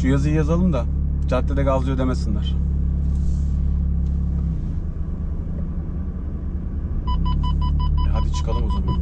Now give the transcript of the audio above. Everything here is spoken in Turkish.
Şu yazıyı yazalım da caddede gazlıyor demesinler. E hadi çıkalım o zaman.